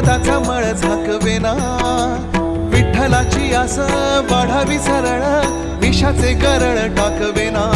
उन्मादाचा मळ झाकवेना. विठ्ठलाची आस वाढावी सरळ. विषाचे गरळ टाकवेना.